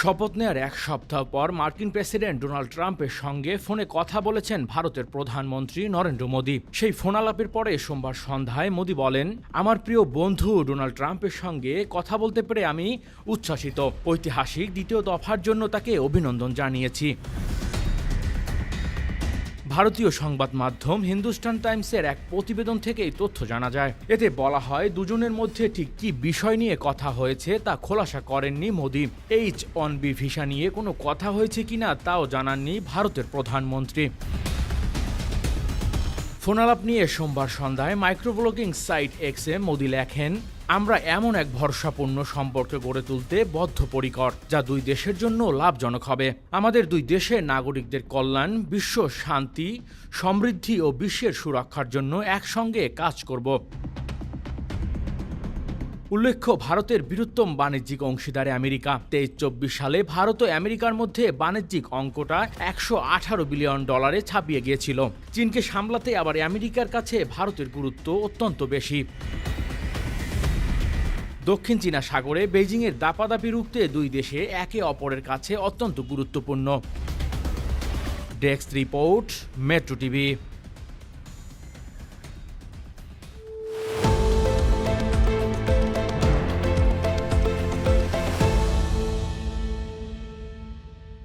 শপথ নেয়ার এক সপ্তাহ পর মার্কিন প্রেসিডেন্ট ডোনাল্ড ট্রাম্পের সঙ্গে ফোনে কথা বলেছেন ভারতের প্রধানমন্ত্রী নরেন্দ্র মোদী। সেই ফোনালাপের পরে সোমবার সন্ধ্যায় মোদী বলেন, আমার প্রিয় বন্ধু ডোনাল্ড ট্রাম্পের সঙ্গে কথা বলতে পেরে আমি উচ্ছ্বাসিত। ঐতিহাসিক দ্বিতীয় দফার জন্য তাকে অভিনন্দন জানিয়েছি। ভারতীয় সংবাদ মাধ্যম হিন্দুস্তান টাইমসের এক প্রতিবেদন থেকে এই তথ্য জানা যায়। এতে বলা হয়, দুজনের মধ্যে ঠিক কি বিষয় নিয়ে কথা হয়েছে তা খোলাসা করেননি Modi. H one B visa নিয়ে কোনো কথা হয়েছে কিনা তাও জানাননি ভারতের প্রধানমন্ত্রী। ফোনালাপ নিয়ে সোমবার সন্ধ্যায় মাইক্রোব্লগিং সাইট এক্সে মোদি লেখেন, আমরা এমন এক ভরসাপূর্ণ সম্পর্ক গড়ে তুলতে বদ্ধপরিকর, যা দুই দেশের জন্য লাভজনক হবে। আমাদের দুই দেশের নাগরিকদের কল্যাণ, বিশ্ব শান্তি, সমৃদ্ধি ও বিশ্বের সুরক্ষার জন্য একসঙ্গে কাজ করব। উল্লেখ্য, ভারতের বৃহত্তম বাণিজ্যিক অংশীদারে আমেরিকা। তেইশ চব্বিশ সালে ভারত ও আমেরিকার মধ্যে বাণিজ্যিক অঙ্কটা একশো আঠারো বিলিয়ন ডলারে ছাপিয়ে গিয়েছিল। চীনকে সামলাতে আবার আমেরিকার কাছে ভারতের গুরুত্ব অত্যন্ত বেশি। দক্ষিণ চীনা সাগরে বেজিংয়ের দাপাদাপি রুখতে দুই দেশে একে অপরের কাছে অত্যন্ত গুরুত্বপূর্ণ। Desk report, metro TV.